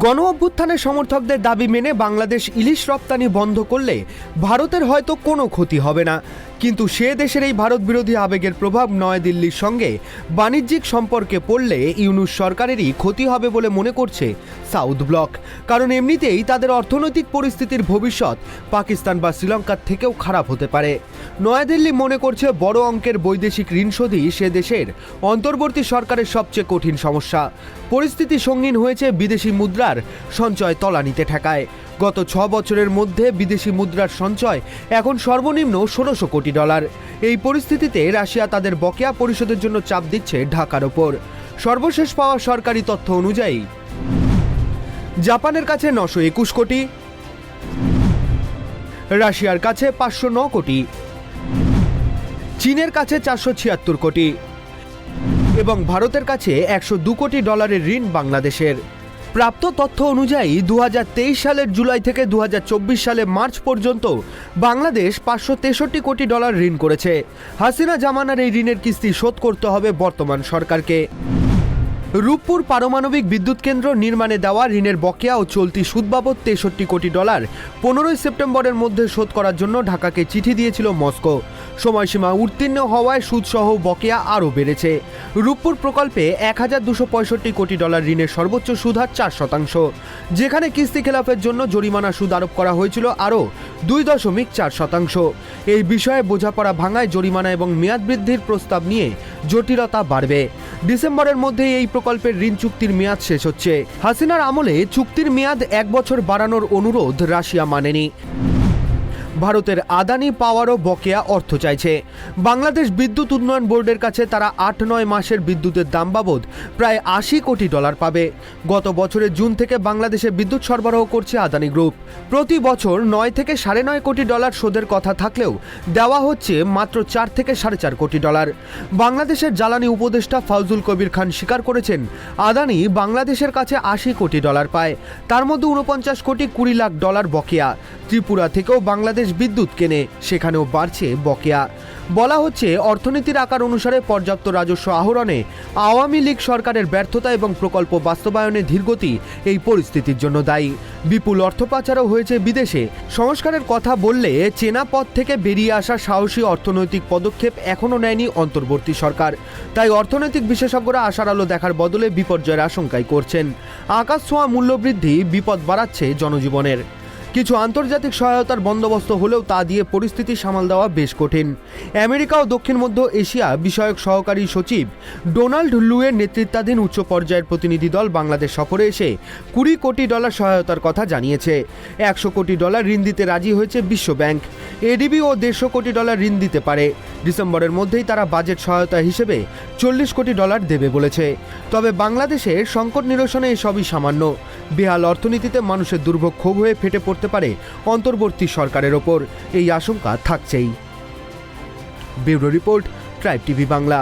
গণ অভ্যুত্থানের সমর্থকদের দাবি মেনে বাংলাদেশ ইলিশ রপ্তানি বন্ধ করলে ভারতের হয়তো কোনো ক্ষতি হবে না। কিন্তু সে দেশের এই ভারত বিরোধী আবেগের প্রভাব নয়াদিল্লির সঙ্গে বাণিজ্যিক সম্পর্কে পড়লে ইউনুস সরকারেরই ক্ষতি হবে বলে মনে করছে সাউথ ব্লক। কারণ এমনিতেই তাদের অর্থনৈতিক পরিস্থিতির ভবিষ্যৎ পাকিস্তান বা শ্রীলঙ্কার থেকেও খারাপ হতে পারে। নয়াদিল্লি মনে করছে বড় অঙ্কের বৈদেশিক ঋণ শোধই সে দেশের অন্তর্বর্তী সরকারের সবচেয়ে কঠিন সমস্যা। পরিস্থিতি সঙ্গীন হয়েছে বিদেশি মুদ্রার সঞ্চয় তলানিতে ঠেকায়। গত ছ বছরের মধ্যে বিদেশি মুদ্রার সঞ্চয় এখন সর্বনিম্ন ষোলোশো কোটি ডলার। এই পরিস্থিতিতে রাশিয়া তাদের বকেয়া পরিশোধের জন্য চাপ দিচ্ছে ঢাকার ওপর। সর্বশেষ পাওয়া সরকারি তথ্য অনুযায়ী, জাপানের কাছে নশো একুশ কোটি, রাশিয়ার কাছে পাঁচশো ন কোটি। চীনের কাছে চারশো ছিয়াত্তর কোটি এবং ভারতের কাছে একশো দু কোটি ডলারের ঋণ বাংলাদেশের। প্রাপ্ত তথ্য অনুযায়ী দু হাজার তেইশ সালের জুলাই থেকে দু হাজার চব্বিশ সালে মার্চ পর্যন্ত বাংলাদেশ পাঁচশো তেষট্টি কোটি ডলার ঋণ করেছে। হাসিনা জামানার এই ঋণের কিস্তি শোধ করতে হবে বর্তমান সরকারকে। রূপপুর পারমাণবিক বিদ্যুৎ কেন্দ্র নির্মাণে দেওয়া ঋণের বকেয়া ও চলতি সুদ বাবদ তেষট্টি কোটি ডলার পনেরোই সেপ্টেম্বরের মধ্যে শোধ করার জন্য ঢাকাকে চিঠি দিয়েছিল মস্কো। সময়সীমা উত্তীর্ণ হওয়ায় সুদসহ বকেয়া আরও বেড়েছে। রূপপুর প্রকল্পে এক হাজার দুশো পঁয়ষট্টি কোটি ডলার ঋণের সর্বোচ্চ সুদ হার চার শতাংশ। যেখানে কিস্তি খেলাফের জন্য জরিমানা সুদ আরোপ করা হয়েছিল আরও দুই দশমিক চার শতাংশ। এই বিষয়ে বোঝাপড়া ভাঙায় জরিমানা এবং মেয়াদ বৃদ্ধির প্রস্তাব নিয়ে জটিলতা বাড়বে। ডিসেম্বরের মধ্যে এই প্রকল্পের ঋণ চুক্তির মেয়াদ শেষ হচ্ছে। হাসিনার আমলে চুক্তির মেয়াদ এক বছর বাড়ানোর অনুরোধ রাশিয়া মানেনি। ভারতের আদানি পাওয়ারও বকেয়া অর্থ চাইছে। বাংলাদেশ বিদ্যুৎ উন্নয়ন বোর্ডের কাছে তারা আট নয় মাসের বিদ্যুতের দাম বাবদ প্রায় আশি কোটি ডলার পাবে। গত বছরের জুন থেকে বাংলাদেশে বিদ্যুৎ সরবরাহ করছে আদানি গ্রুপ। প্রতি বছর নয় থেকে সাড়ে নয় কোটি ডলার শোধের কথা থাকলেও দেওয়া হচ্ছে মাত্র চার থেকে সাড়ে চার কোটি ডলার। বাংলাদেশের জ্বালানি উপদেষ্টা ফাউজুল কবির খান স্বীকার করেছেন, আদানি বাংলাদেশের কাছে আশি কোটি ডলার পায়। তার মধ্যে উনপঞ্চাশ কোটি কুড়ি লাখ ডলার বকেয়া। ত্রিপুরা থেকেও বাংলাদেশ বিদ্যুৎ কেনে, সেখানেও বাড়ছে বকেয়া। বলা হচ্ছে, অর্থনীতির আকার অনুসারে পর্যাপ্ত রাজস্ব আহরণে আওয়ামী লীগ সরকারের ব্যর্থতা এবং প্রকল্প বাস্তবায়নে ধীরগতি এই পরিস্থিতির জন্য দায়ী। বিপুল অর্থ পাচারও হয়েছে বিদেশে। সংস্কারের কথা বললে চেনা পথ থেকে বেরিয়ে আসা সাহসী অর্থনৈতিক পদক্ষেপ এখনও নেয়নি অন্তর্বর্তী সরকার। তাই অর্থনৈতিক বিশেষজ্ঞরা আশার আলো দেখার বদলে বিপর্যয়ের আশঙ্কাই করছেন। আকাশ ছোঁয়া মূল্যবৃদ্ধি বিপদ বাড়াচ্ছে জনজীবনের। কিছু আন্তর্জাতিক সহায়তার বন্দোবস্ত হলেও তা দিয়ে পরিস্থিতি সামাল দেওয়া বেশ কঠিন। আমেরিকা ও দক্ষিণ মধ্য এশিয়া বিষয়ক সহকারী সচিব ডোনাল্ড লুয়ের নেতৃত্বাধীন উচ্চ পর্যায়ের প্রতিনিধি দল বাংলাদেশ সফরে এসে কুড়ি কোটি ডলার সহায়তার কথা জানিয়েছে। একশো কোটি ডলার ঋণ দিতে রাজি হয়েছে বিশ্ব ব্যাংক। এডিবি ও দেড়শো কোটি ডলার ঋণ দিতে পারে। ডিসেম্বরের মধ্যেই তারা বাজেট সহায়তা হিসেবে চল্লিশ কোটি ডলার দেবে বলেছে। তবে বাংলাদেশের সংকট নিরসনে এসবই সামান্য। বেহাল অর্থনীতিতে মানুষের দুর্ভোগ ক্ষোভ হয়ে ফেটে পড়তে পারে অন্তর্বর্তী সরকারের ওপর। এই আশঙ্কা থাকছেই। Bureau report Tribe TV Bangla.